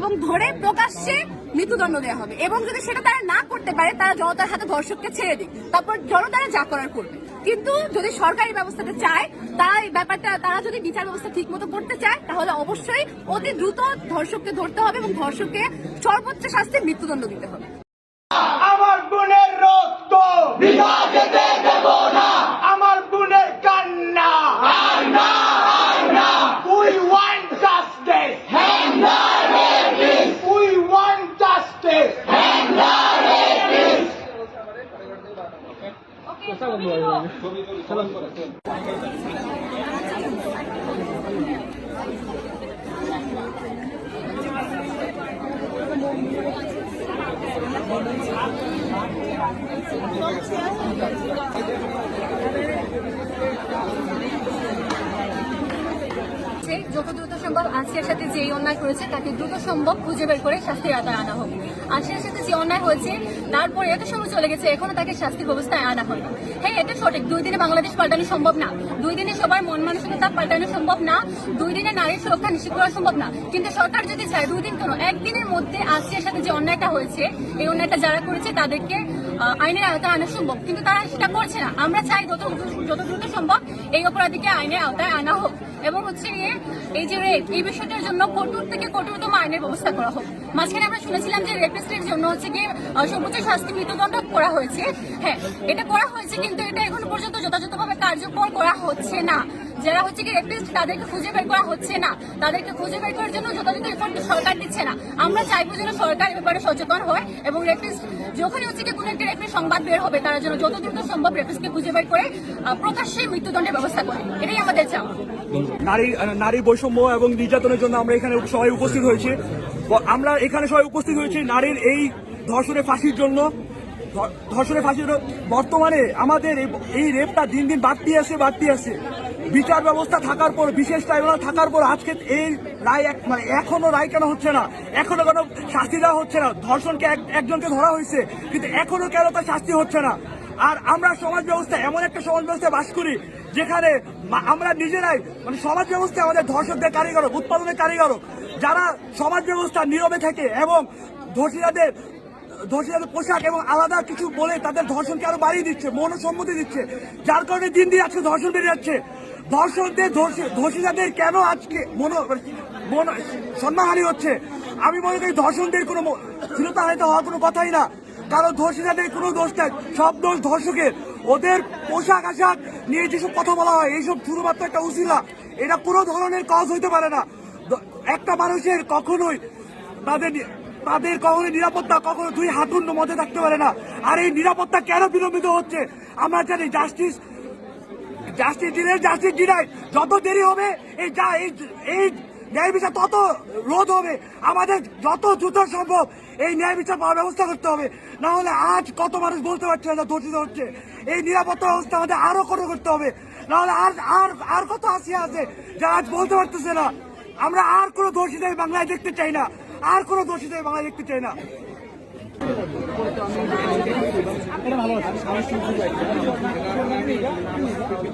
এবং ধরে প্রকাশ্যে মৃত্যুদণ্ড দেওয়া হবে। এবং যদি সেটা তারা না করতে পারে, তারা জনতার হাতে ধর্ষককে ছেড়ে দিক। তারপর জনতারা যা করার করবে। কিন্তু যদি সরকারি ব্যবস্থাটা চায়, তারা এই ব্যাপারটা, তারা যদি বিচার ব্যবস্থা ঠিক মতো করতে চায়, তাহলে অবশ্যই অতি দ্রুত ধর্ষককে ধরতে হবে এবং ধর্ষককে সর্বোচ্চ শাস্তি মৃত্যুদণ্ড দিতে হবে আমার বোনের রক্ত বিধা যেতে দেব না আমার বোনের কান্না আর না আর না we want justice hang the rapist we want justice hang the rapist যে যত দ্রুত সম্ভব আসিয়ার সাথে যে অন্যায় করেছে তাকে দ্রুত সম্ভব খুঁজে বের করে শাস্তির আওতায় আনা হোক। আসিয়ার সাথে যে অন্যায় হয়েছে, তারপরে এত সময় চলে গেছে, এখনও তাকে শাস্তির ব্যবস্থায় আনা হয়নি হ্যাঁ এটা সঠিক, দুই দিনে বাংলাদেশ পাল্টানো সম্ভব না। দুই দিনে সবার মন মানসিকতা পাল্টানো সম্ভব না। দুই দিনে নারীর সুরক্ষা নিশ্চিত করা সম্ভব না। কিন্তু সরকার যদি চায়, দুই দিন কেন, একদিনের মধ্যে আসিয়ার সাথে যে অন্যায়টা হয়েছে, এই অন্যায়টা যারা করেছে, তাদেরকে আইনের আওতায় আনা সম্ভব। কিন্তু তারা সেটা করছে না। আমরা চাই যত যত দ্রুত সম্ভব এই অপরাধীকে আইনের আওতায় আনা হোক। এবং হচ্ছে এই যে রেপ এই বিষয়টার জন্য কঠোর থেকে কঠোরতম আইনের ব্যবস্থা করা হোক। মাঝখানে আমরা শুনেছিলাম যে রেপিস্টের জন্য হচ্ছে গিয়ে সর্বোচ্চ শাস্তি মৃত্যুদণ্ড করা হয়েছে। হ্যাঁ এটা করা হয়েছে কিন্তু এটা এখন পর্যন্ত যথাযথভাবে কার্যকর করা হচ্ছে না। যারা হচ্ছে কি রেপিস্ট তাদেরকে খুঁজে বের করা হচ্ছে না, তাদেরকে খুঁজে বের করার জন্য যথাযথ এফোর্ট সরকার দিচ্ছে না। আমরা চাইব যেন সরকার ব্যাপারে সচেতন হয় এবং রেপিস্ট যখনই হচ্ছে কি কোনো একটা রেপিস্ট সংবাদ বের হবে, তারা যেন যত দ্রুত সম্ভব রেপিস্টকে খুঁজে বের করে প্রকাশ্যে মৃত্যুদণ্ডের ব্যবস্থা করে। এটাই আমাদের চাওয়া। নারী নারী বৈষম্য এবং নির্যাতনের জন্য আমরা এখানে সবাই উপস্থিত হয়েছি। আমরা এখানে সবাই উপস্থিত হয়েছি নারীর এই ধর্ষণের ফাঁসির জন্য। ধর্ষণের ধর্ষণে ফাঁসির বর্তমানে আমাদের এই রেপটা দিন দিন বাড়তি আছে বাড়তি আছে। বিচার ব্যবস্থা থাকার পর, বিশেষ ট্রাইব্যুনাল থাকার পর আজকে এই রায় এক- মানে এখনও রায় কেন হচ্ছে না? এখনও কেন শাস্তি দেওয়া হচ্ছে না। ধর্ষণকে এক- একজনকে ধরা হয়েছে, কিন্তু এখনও কেন তার শাস্তি হচ্ছে না? আর আমরা সমাজ ব্যবস্থা, এমন একটা সমাজ ব্যবস্থায় বাস করি, যেখানে আমরা নিজেরাই মানে সমাজ ব্যবস্থা আমাদের ধর্ষকদের কারিগরক উৎপাদনের কারিগরক যারা সমাজ ব্যবস্থা নীরবে থাকে এবং ধর্ষিতাদের ধর্ষিতাদের পোশাক এবং আলাদা কিছু বলে তাদের ধর্ষণকে আরও বাড়িয়ে দিচ্ছে, মনোসম্মতি দিচ্ছে। যার কারণে দিন দিন আজকে ধর্ষণ বেড়ে যাচ্ছে। ধর্ষকদের ধর্ষি- ধর্ষিতাদের কেন আজকে মনো, মন, সম্মানহানি হচ্ছে? আমি মনে করি ধর্ষণদের কোনো স্থিরতাহানিত হওয়ার কোনো কথাই না। কারণ ধর্ষিতাদের কোনো দোষ নাই। সব দোষ ধর্ষকের। ওদের পোশাক আশাক নিয়ে যেসব কথা বলা হয়, এইসব শুধুমাত্র একটা উচিলা এটা কোনো ধরনের কাজ হইতে পারে না। একটা মানুষের কখনোই তাদের তাদের কখনো নিরাপত্তা কখনো দুই হাঁটুর মধ্যে থাকতে পারে না। আর এই নিরাপত্তা কেন বিলম্বিত হচ্ছে? আমরা জানি justice justice deny justice deny যত দেরি হবে, এই যা, এই ন্যায় বিচার তত রোধ হবে। আমাদের যত দ্রুত সম্ভব এই ন্যায় বিচার পাওয়ার ব্যবস্থা করতে হবে। না হলে আজ কত মানুষ বলতে পারছে না ধর্ষিত হচ্ছে। এই নিরাপত্তা ব্যবস্থা আমাদের আরও কঠোর করতে হবে। না হলে আর আর আর কত আসিয়া আছে যা আজ বলতে পারতেছে না। আমরা আর কোনো এই বাংলায় দেখতে চাই না। আর কোনো এই বাংলায় দেখতে চাই না।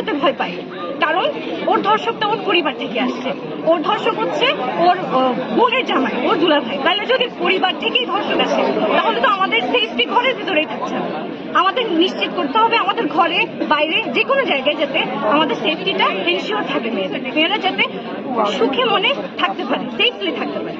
বলতে ভয় পায়। কারণ ওর ধর্ষকটা ওর পরিবার থেকে আসছে। ওর ধর্ষক হচ্ছে ওর বোনের জামাই, ওর দুলা ভাই তাহলে যদি পরিবার থেকেই ধর্ষক আসে, তাহলে তো আমাদের সেফটি ঘরের ভিতরেই থাকছে। আমাদের নিশ্চিত করতে হবে আমাদের ঘরে, বাইরে যে কোনো জায়গায় যাতে আমাদের সেফটিটা এনশিওর থাকে মেয়েদের। মেয়েরা যাতে সুখে মনে থাকতে পারে সেফলি থাকতে পারে।